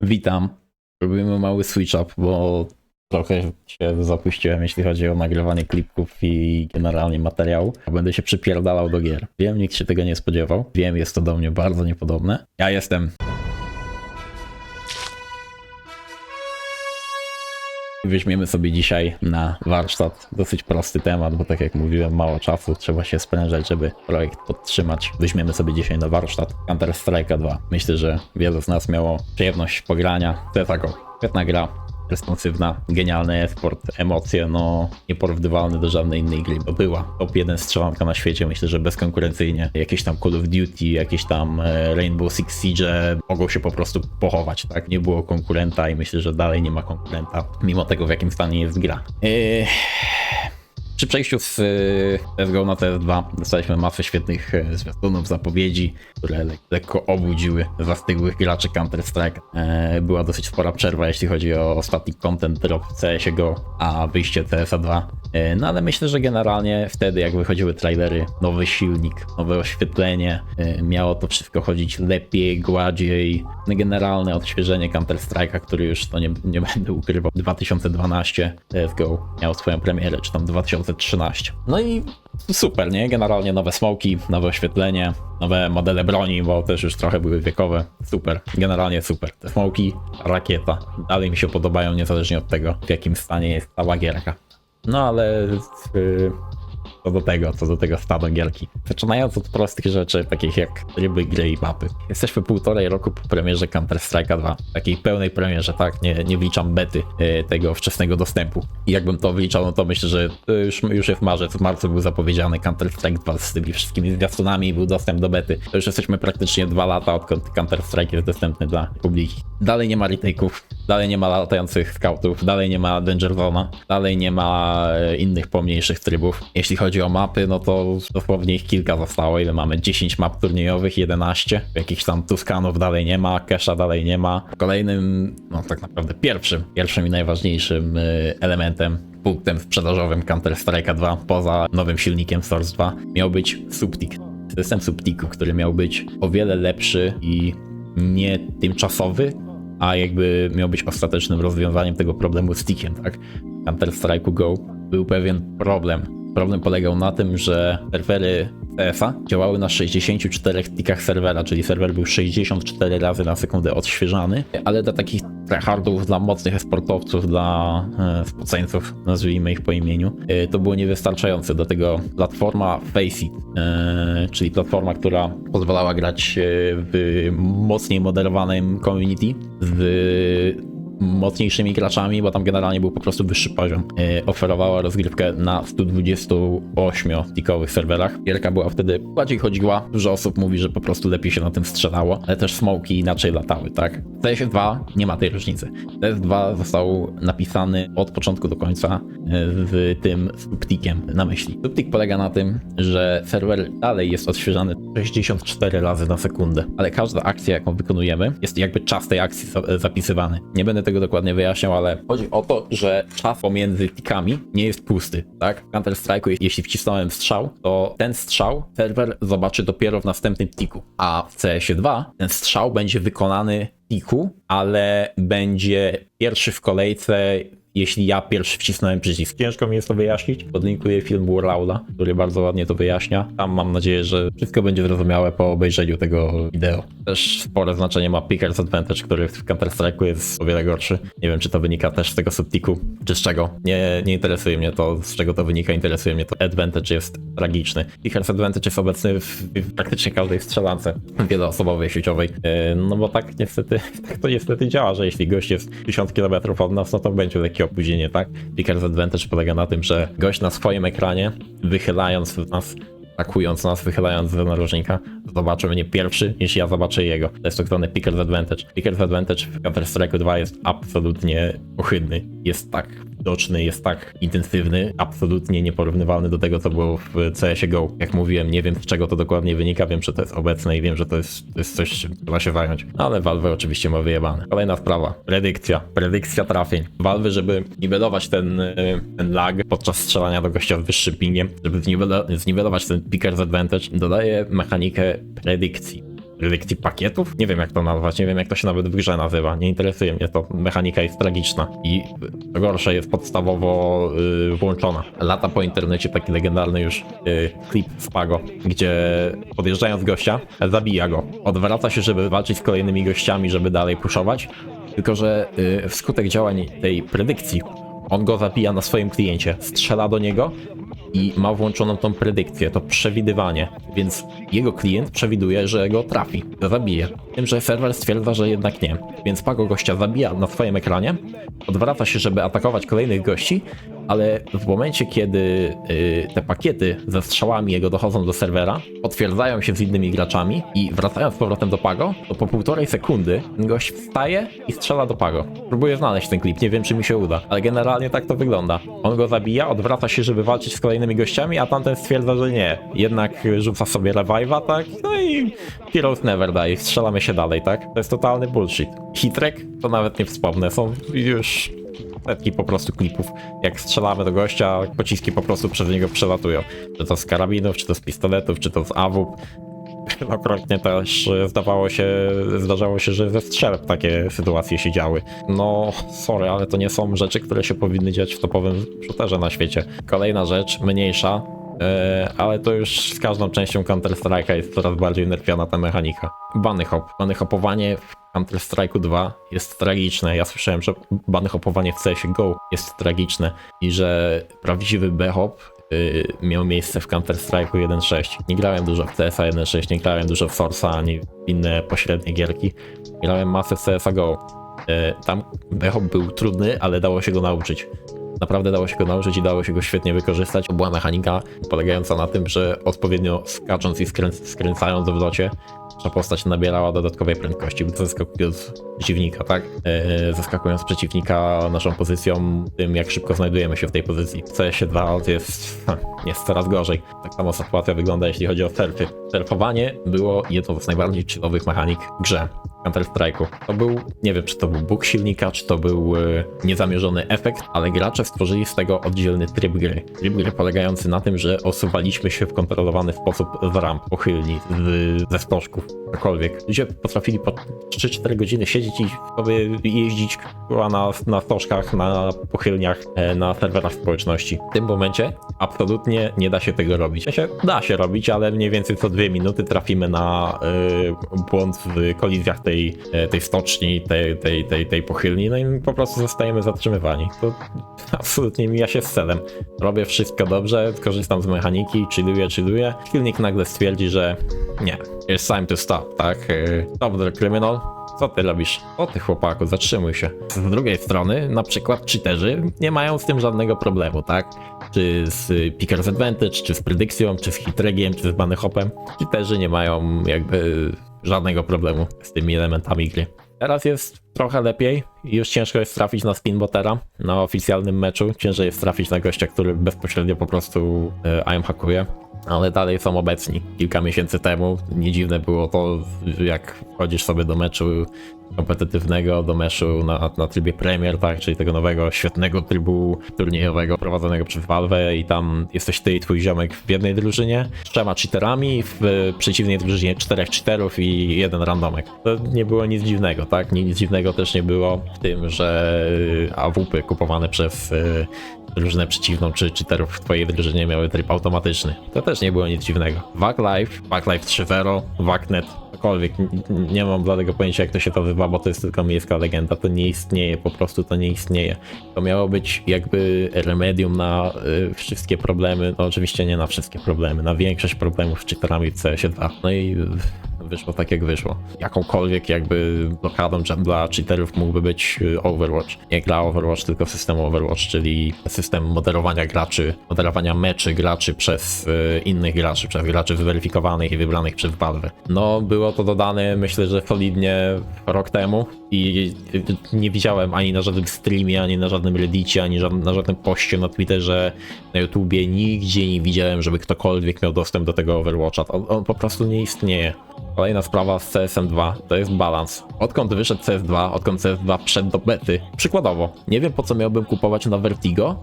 Witam. Robimy mały switch up, bo trochę się zapuściłem, jeśli chodzi o nagrywanie klipków i generalnie materiału. Będę się przypierdalał do gier. Wiem, nikt się tego nie spodziewał. Wiem, jest to do mnie bardzo niepodobne. Ja jestem. Weźmiemy sobie dzisiaj na warsztat dosyć prosty temat, bo tak jak mówiłem, mało czasu, trzeba się sprężać, żeby projekt podtrzymać. Weźmiemy sobie dzisiaj na warsztat Counter Strike 2. Myślę, że wielu z nas miało przyjemność pogrania. To jest taką świetna gra, responsywna, genialny esport, emocje, no nieporównywalne do żadnej innej gry, bo była top 1 strzelanka na świecie, myślę, że bezkonkurencyjnie. Jakieś tam Call of Duty, jakieś tam e, Rainbow Six Siege mogą się po prostu pochować, tak? Nie było konkurenta i myślę, że dalej nie ma konkurenta, mimo tego w jakim stanie jest gra. Eee... Przy przejściu z CSGO na TS2 dostaliśmy masę świetnych y, zwiastunów, zapowiedzi, które le lekko obudziły zastygłych graczy Counter-Strike. E, była dosyć spora przerwa, jeśli chodzi o ostatni content drop w CSGO, a wyjście CS2. E, no ale myślę, że generalnie wtedy, jak wychodziły trailery, nowy silnik, nowe oświetlenie, e, miało to wszystko chodzić lepiej, gładziej. No, Generalne odświeżenie Counter-Strike'a, który już, to nie, nie będę ukrywał, 2012 CSGO miał swoją premierę, czy tam 2013. No i super, nie? Generalnie nowe smoki, nowe oświetlenie, nowe modele broni, bo też już trochę były wiekowe. Super, generalnie super. Te smoki, rakieta, dalej mi się podobają, niezależnie od tego, w jakim stanie jest cała gierka. No ale yy, co do tego, co do tego stanu gierki. Zaczynając od prostych rzeczy, takich jak ryby, gry i mapy. Jesteśmy półtorej roku po premierze Counter-Strike'a 2. Takiej pełnej premierze, tak? Nie, nie wliczam bety yy, tego wczesnego dostępu. I jakbym to wliczał, no to myślę, że już, już jest marzec. W marcu był zapowiedziany Counter-Strike 2 z tymi wszystkimi zwiastunami i był dostęp do bety. To już jesteśmy praktycznie dwa lata, odkąd Counter-Strike jest dostępny dla publiki. Dalej nie ma retake'ów, dalej nie ma latających scoutów, dalej nie ma Danger Zone'a, dalej nie ma e, innych pomniejszych trybów. Jeśli chodzi o mapy, no to dosłownie ich kilka zostało. Ile mamy? 10 map turniejowych, 11. Jakichś tam Tuskanów dalej nie ma, Kesha dalej nie ma. Kolejnym, no tak naprawdę pierwszym, pierwszym i najważniejszym y, elementem punktem sprzedażowym Counter-Strike'a 2 poza nowym silnikiem Source 2 miał być Subtik. System Subtiku, który miał być o wiele lepszy i nie tymczasowy, a jakby miał być ostatecznym rozwiązaniem tego problemu z tickiem, tak? Counter-Strike'u Go był pewien problem. Problem polegał na tym, że serwery CS-a działały na 64 tikach serwera, czyli serwer był 64 razy na sekundę odświeżany, ale dla takich tryhardów, dla mocnych esportowców, dla e, spoceńców, nazwijmy ich po imieniu, e, to było niewystarczające. Dlatego platforma Faceit, e, czyli platforma, która pozwalała grać e, w mocniej moderowanym community, z mocniejszymi graczami, bo tam generalnie był po prostu wyższy poziom. E, oferowała rozgrywkę na 128-tikowych serwerach. Gierka była wtedy bardziej chodziła. Dużo osób mówi, że po prostu lepiej się na tym strzelało, ale też smoki inaczej latały, tak? W CS2 nie ma tej różnicy. CS2 został napisany od początku do końca e, z tym subtikiem na myśli. Subtik polega na tym, że serwer dalej jest odświeżany 64 razy na sekundę, ale każda akcja, jaką wykonujemy, jest jakby czas tej akcji za- zapisywany. Nie będę tego dokładnie wyjaśniał, ale chodzi o to, że czas pomiędzy tikami nie jest pusty, tak? W Counter-Strike'u, jeśli wcisnąłem strzał, to ten strzał serwer zobaczy dopiero w następnym tiku, a w CS2 ten strzał będzie wykonany tiku, ale będzie pierwszy w kolejce jeśli ja pierwszy wcisnąłem przycisk. Ciężko mi jest to wyjaśnić. Podlinkuję film Warlaula, który bardzo ładnie to wyjaśnia. Tam mam nadzieję, że wszystko będzie zrozumiałe po obejrzeniu tego wideo. Też spore znaczenie ma Picker's Advantage, który w Counter-Strike'u jest o wiele gorszy. Nie wiem, czy to wynika też z tego subtiku, czy z czego. Nie, nie interesuje mnie to, z czego to wynika. Interesuje mnie to Advantage jest tragiczny. Picker's Advantage jest obecny w, w praktycznie każdej strzelance wieloosobowej, sieciowej. Yy, No bo tak niestety, tak to niestety działa, że jeśli gość jest 1000 km od nas, no to będzie lekkie opóźnienie, tak? Picker's Advantage polega na tym, że gość na swoim ekranie, wychylając nas, atakując nas, wychylając z narożnika, zobaczy mnie pierwszy, niż ja zobaczę jego. To jest tak zwany Picker's Advantage. Picker's Advantage w Counter-Strike 2 jest absolutnie ohydny. Jest tak widoczny, jest tak intensywny, absolutnie nieporównywalny do tego, co było w CS GO. Jak mówiłem, nie wiem z czego to dokładnie wynika, wiem, że to jest obecne i wiem, że to jest, to jest coś, czym trzeba się zająć. Ale Valve oczywiście ma wyjebane. Kolejna sprawa. Predykcja. Predykcja trafień. Valve, żeby niwelować ten, y, ten lag podczas strzelania do gościa z wyższym pingiem, żeby zniwelo- zniwelować ten Picker's Advantage, dodaje mechanikę predykcji. Predykcji pakietów? Nie wiem jak to nazwać, nie wiem jak to się nawet w grze nazywa, nie interesuje mnie to, mechanika jest tragiczna i gorsze jest podstawowo y, włączona. Lata po internecie taki legendarny już y, klip z Pago, gdzie podjeżdżając gościa, zabija go, odwraca się, żeby walczyć z kolejnymi gościami, żeby dalej puszować, tylko że y, wskutek działań tej predykcji on go zabija na swoim kliencie, strzela do niego i ma włączoną tą predykcję, to przewidywanie, więc jego klient przewiduje, że go trafi, zabije. Tym, że serwer stwierdza, że jednak nie. Więc Pago gościa zabija na swoim ekranie, odwraca się, żeby atakować kolejnych gości, ale w momencie, kiedy y, te pakiety ze strzałami jego dochodzą do serwera, potwierdzają się z innymi graczami i wracają z powrotem do Pago, to po półtorej sekundy gość wstaje i strzela do Pago. Próbuję znaleźć ten klip, nie wiem czy mi się uda, ale generalnie tak to wygląda. On go zabija, odwraca się, żeby walczyć z kolejnymi gościami, a tamten stwierdza, że nie. Jednak rzuca sobie revive'a, tak? No i Heroes Never Die, strzelamy się dalej, tak? To jest totalny bullshit. Hitrek to nawet nie wspomnę, są już setki po prostu klipów. Jak strzelamy do gościa, pociski po prostu przez niego przelatują. Czy to z karabinów, czy to z pistoletów, czy to z AWP. Wielokrotnie też zdawało się, zdarzało się, że ze strzelb takie sytuacje się działy. No, sorry, ale to nie są rzeczy, które się powinny dziać w topowym shooterze na świecie. Kolejna rzecz, mniejsza, ale to już z każdą częścią Counter-Strike'a jest coraz bardziej nerfiona ta mechanika. Bunny hop. Bunny hopowanie w Counter-Strike'u 2 jest tragiczne. Ja słyszałem, że bunny hopowanie w CSGO jest tragiczne i że prawdziwy B-hop y, miał miejsce w Counter-Strike'u 1.6. Nie grałem dużo w CS'a 1.6, nie grałem dużo w Force'a ani w inne pośrednie gierki. Grałem masę w CSGO. Y, Tam B-hop był trudny, ale dało się go nauczyć. Naprawdę dało się go nauczyć i dało się go świetnie wykorzystać. To była mechanika polegająca na tym, że odpowiednio skacząc i skręc, skręcając w locie, nasza postać nabierała dodatkowej prędkości, zaskakując przeciwnika, tak? Eee, zaskakując przeciwnika naszą pozycją, tym jak szybko znajdujemy się w tej pozycji. W CS2 jest, jest coraz gorzej. Tak samo sytuacja wygląda jeśli chodzi o surfy. Surfowanie było jedną z najbardziej chillowych mechanik w grze. Counter-Strike'u. To był, nie wiem czy to był bóg silnika, czy to był e, niezamierzony efekt, ale gracze stworzyli z tego oddzielny tryb gry. Tryb gry polegający na tym, że osuwaliśmy się w kontrolowany sposób z ramp, pochylni, z, ze stożków, cokolwiek. Ludzie potrafili po 3-4 godziny siedzieć i sobie jeździć na, na stożkach, na pochylniach, e, na serwerach społeczności. W tym momencie absolutnie nie da się tego robić. Sensie, da się robić, ale mniej więcej co dwie minuty trafimy na e, błąd w kolizjach tej, e, tej stoczni, tej, tej, tej, tej pochylni, no i po prostu zostajemy zatrzymywani. To absolutnie mija się z celem. Robię wszystko dobrze, korzystam z mechaniki, chilluję, chilluję. Silnik nagle stwierdzi, że nie, it's time to stop, tak? Stop the. Co ty robisz? O ty chłopaku, zatrzymuj się. Z drugiej strony, na przykład cheaterzy nie mają z tym żadnego problemu, tak? Czy z Picker's Advantage, czy z predykcją, czy z hitregiem, czy z bunny. Cheaterzy nie mają jakby żadnego problemu z tymi elementami gry. Teraz jest trochę lepiej już ciężko jest trafić na spinbotera na oficjalnym meczu. Ciężej jest trafić na gościa, który bezpośrednio po prostu e, aim hakuje. Ale dalej są obecni. Kilka miesięcy temu nie dziwne było to, jak wchodzisz sobie do meczu kompetytywnego, do meczu na, na trybie Premier, tak, czyli tego nowego, świetnego trybu turniejowego prowadzonego przez Valve i tam jesteś ty i twój ziomek w jednej drużynie, z trzema cheaterami, w przeciwnej drużynie czterech cheaterów i jeden randomek. To nie było nic dziwnego, tak? Nic dziwnego też nie było w tym, że AWP kupowane przez y, drużynę przeciwną czy cheaterów w twojej drużynie miały tryb automatyczny. To też nie było nic dziwnego. Live, Wack Live 3.0, Wacknet, cokolwiek. Nie mam bladego pojęcia jak to się nazywa, bo to jest tylko miejska legenda. To nie istnieje, po prostu to nie istnieje. To miało być jakby remedium na y, wszystkie problemy, no oczywiście nie na wszystkie problemy, na większość problemów z cheaterami w CS2. No i wyszło tak jak wyszło. Jakąkolwiek jakby blokadą dla cheaterów mógłby być y, Overwatch. Nie gra Overwatch, tylko system Overwatch, czyli system moderowania graczy, moderowania meczy graczy przez y, innych graczy, przez graczy zweryfikowanych i wybranych przez Valve. No, było to dodane myślę, że solidnie rok temu i y, nie widziałem ani na żadnym streamie, ani na żadnym reddicie, ani na żadnym poście na Twitterze, na YouTubie, nigdzie nie widziałem, żeby ktokolwiek miał dostęp do tego Overwatcha. On, on po prostu nie istnieje. Kolejna sprawa z CSM 2 to jest balans. Odkąd wyszedł CS2, odkąd CS2 wszedł do bety, przykładowo, nie wiem po co miałbym kupować na Vertigo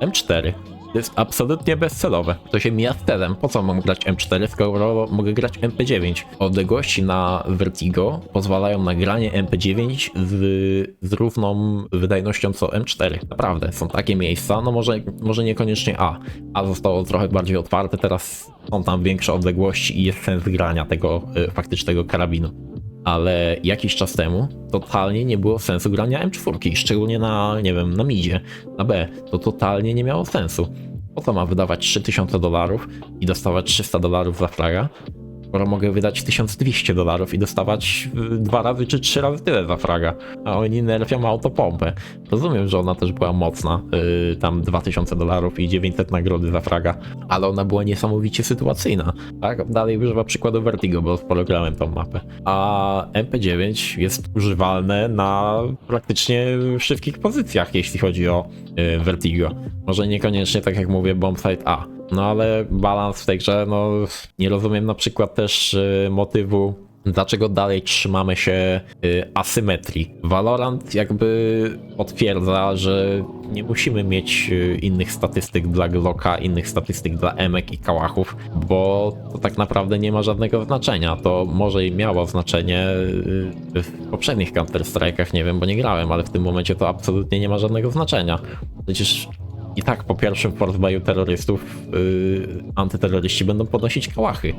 M4. To jest absolutnie bezcelowe. To się mija z celem. Po co mam grać M4, skoro mogę grać MP9? Odległości na Vertigo pozwalają na granie MP9 z, z równą wydajnością co M4. Naprawdę, są takie miejsca, no może, może niekoniecznie A. A zostało trochę bardziej otwarte, teraz są tam większe odległości i jest sens grania tego y, faktycznego karabinu ale jakiś czas temu totalnie nie było sensu grania M4, szczególnie na, nie wiem, na midzie, na B, to totalnie nie miało sensu. Po co ma wydawać 3000 dolarów i dostawać 300 dolarów za fraga, skoro mogę wydać 1200 dolarów i dostawać y, dwa razy czy trzy razy tyle za fraga, a oni nerfią autopompę. Rozumiem, że ona też była mocna, yy, tam 2000 dolarów i 900 nagrody za fraga, ale ona była niesamowicie sytuacyjna. Tak, dalej używa przykładu Vertigo, bo sporo grałem tą mapę. A MP9 jest używalne na praktycznie wszystkich pozycjach, jeśli chodzi o yy, Vertigo. Może niekoniecznie, tak jak mówię, bombsite A. No ale balans w tej grze, no nie rozumiem na przykład też y, motywu, dlaczego dalej trzymamy się y, asymetrii. Valorant jakby potwierdza, że nie musimy mieć y, innych statystyk dla Glocka, innych statystyk dla emek i kałachów, bo to tak naprawdę nie ma żadnego znaczenia. To może i miało znaczenie y, w poprzednich Counter-Strike'ach, nie wiem, bo nie grałem, ale w tym momencie to absolutnie nie ma żadnego znaczenia. Przecież i tak po pierwszym force buyu terrorystów yy, antyterroryści będą podnosić kałachy.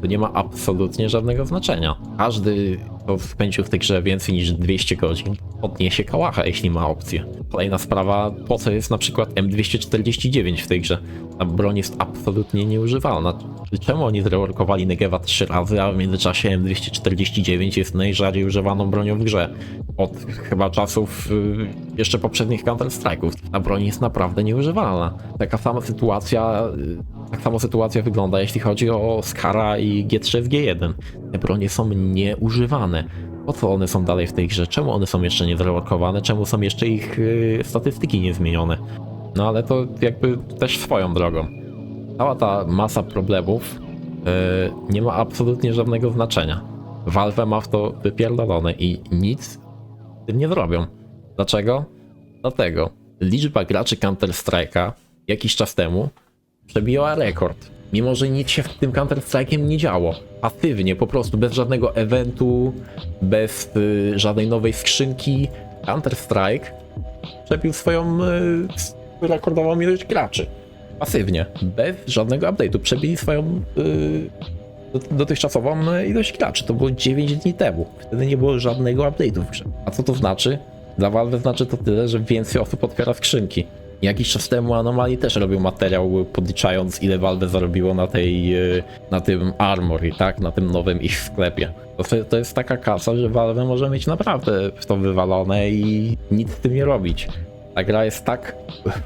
To nie ma absolutnie żadnego znaczenia. Każdy, spędził w tej grze więcej niż 200 godzin, podniesie kałacha, jeśli ma opcję. Kolejna sprawa, po co jest na przykład M249 w tej grze? Ta broń jest absolutnie nieużywalna. Czemu oni zreworkowali Negewa 3 razy, a w międzyczasie M249 jest najrzadziej używaną bronią w grze? Od chyba czasów yy, jeszcze poprzednich Counter-Strike'ów. Ta broń jest naprawdę nieużywalna. Taka sama sytuacja, yy, tak samo sytuacja wygląda, jeśli chodzi o Skara i G3 w G1. Te bronie są nieużywane. Po co one są dalej w tej grze? Czemu one są jeszcze nie zreworkowane? Czemu są jeszcze ich yy, statystyki niezmienione? No ale to jakby też swoją drogą. Cała ta masa problemów yy, nie ma absolutnie żadnego znaczenia. Valve ma w to wypierdolone i nic z tym nie zrobią. Dlaczego? Dlatego liczba graczy Counter-Strike'a jakiś czas temu przebiła rekord. Mimo, że nic się w tym Counter-Strike'iem nie działo. Pasywnie, po prostu, bez żadnego eventu, bez y, żadnej nowej skrzynki, Counter-Strike przebił swoją y, rekordową ilość graczy. Pasywnie, bez żadnego update'u. Przebili swoją y, dot- dotychczasową ilość graczy. To było 9 dni temu. Wtedy nie było żadnego update'u w grze. A co to znaczy? Dla Valve znaczy to tyle, że więcej osób otwiera skrzynki. Jakiś czas temu Anomaly też robił materiał podliczając ile Valve zarobiło na tej, y, na tym Armory, tak? Na tym nowym ich sklepie. To, to jest taka kasa, że Valve może mieć naprawdę w to wywalone i nic z tym nie robić. Ta gra jest tak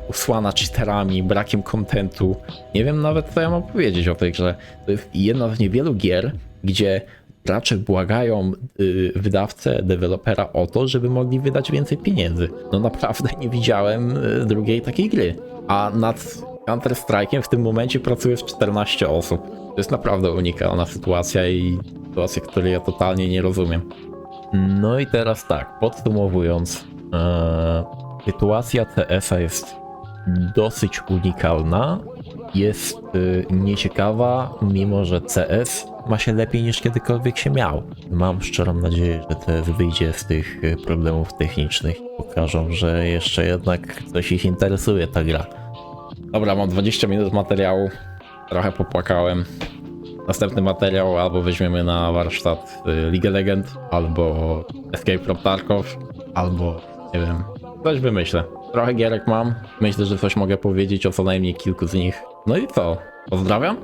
usłana cheaterami, brakiem kontentu. Nie wiem nawet co ja mam powiedzieć o tej grze. To jest jedna z niewielu gier, gdzie gracze błagają y, wydawcę, dewelopera o to, żeby mogli wydać więcej pieniędzy. No naprawdę nie widziałem y, drugiej takiej gry. A nad Counter-Strike'iem w tym momencie pracuje z 14 osób. To jest naprawdę unikalna sytuacja i sytuacja, której ja totalnie nie rozumiem. No i teraz tak, podsumowując, e, sytuacja CS-a jest dosyć unikalna, jest y, nieciekawa, mimo że CS ma się lepiej niż kiedykolwiek się miał. Mam szczerą nadzieję, że CS wyjdzie z tych y, problemów technicznych. Pokażą, że jeszcze jednak coś ich interesuje ta gra. Dobra, mam 20 minut materiału, trochę popłakałem. Następny materiał albo weźmiemy na warsztat y, League Legend, albo Escape from Tarkov, albo nie wiem, coś wymyślę. Trochę gierek mam, myślę, że coś mogę powiedzieć o co najmniej kilku z nich. No i co? Pozdrawiam?